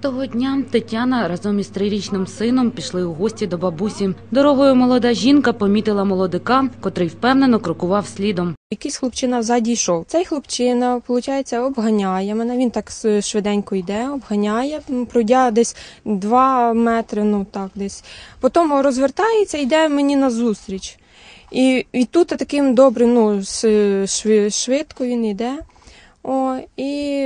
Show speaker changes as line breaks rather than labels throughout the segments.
Того дня Тетяна разом із трирічним сином пішли у гості до бабусі. Дорогою молода жінка помітила молодика, котрий впевнено крокував слідом.
Якийсь хлопчина взаді йшов. Цей хлопчина, виходить, обганяє мене. Він так швиденько йде, обганяє, пройдя десь два метри, ну так десь. Потім розвертається, йде мені назустріч. І, і тут таким добрим, ну, швидко він йде. О, і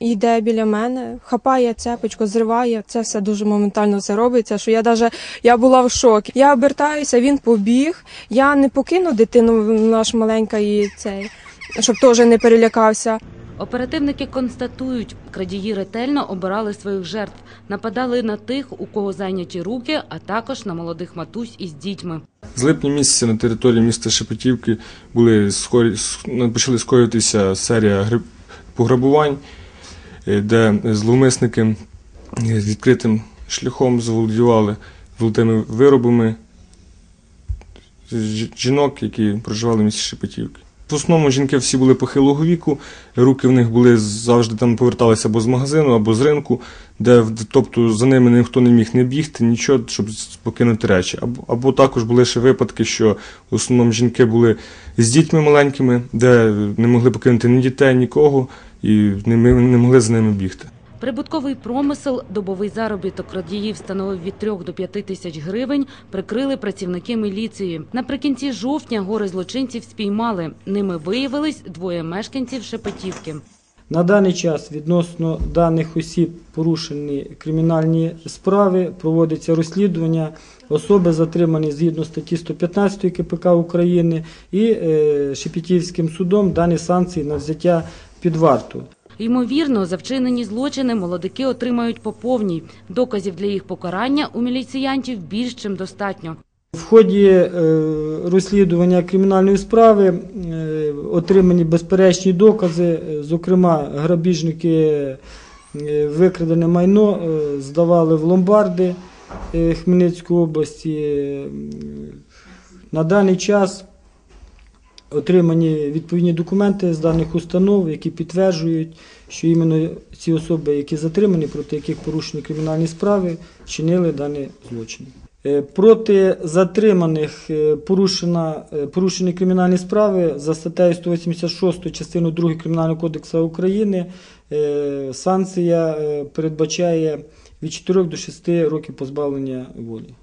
йде біля мене, хапає цепочку, зриває. Це все дуже моментально все робиться, що я даже я була в шокі. Я обертаюся, він побіг. Я не покину дитину наш маленька і цей, щоб теж не перелякався.
Оперативники констатують, крадії ретельно обирали своїх жертв, нападали на тих, у кого зайняті руки, а також на молодих матусь із дітьми.
З липня місяця на території міста Шепетівки були почали скоюватися серія пограбувань, е, де зловмисники з відкритим шляхом заволодівали золотими виробами жінок, які проживали в місті Шепетівки. В основному жінки всі були похилого віку, руки в них були завжди там поверталися або з магазину, або з ринку, де тобто за ними ніхто не міг не бігти, нічого, щоб покинути речі. Або, або також були ще випадки, що в основному жінки були з дітьми маленькими, де не могли покинути ні дітей, нікого, і не, не могли за ними бігти.
Прибутковий промисел, добовий заробіток крадіїв становив від 3 до 5 тисяч гривень, прикрили працівники міліції. Наприкінці жовтня гори злочинців спіймали. Ними виявились двоє мешканців Шепетівки.
На даний час відносно даних осіб порушені кримінальні справи, проводиться розслідування. Особи затримані згідно статті 115 КПК України і е, Шепетівським судом дані санкції на взяття під варту.
Ймовірно, за вчинені злочини молодики отримають по повній. Доказів для їх покарання у міліціянтів більш чим достатньо.
В ході е, розслідування кримінальної справи е, отримані безперечні докази, е, зокрема, грабіжники викрадене майно здавали в ломбарди Хмельницької області. На даний час отримані відповідні документи з даних установ, які підтверджують, що іменно ці особи, які затримані, проти яких порушені кримінальні справи, чинили дані злочини. Е, Проти затриманих е, порушена, е, порушені кримінальні справи за статтею 186 частиною 2 Кримінального кодексу України. Санкція передбачає від 4 до 6 років позбавлення волі.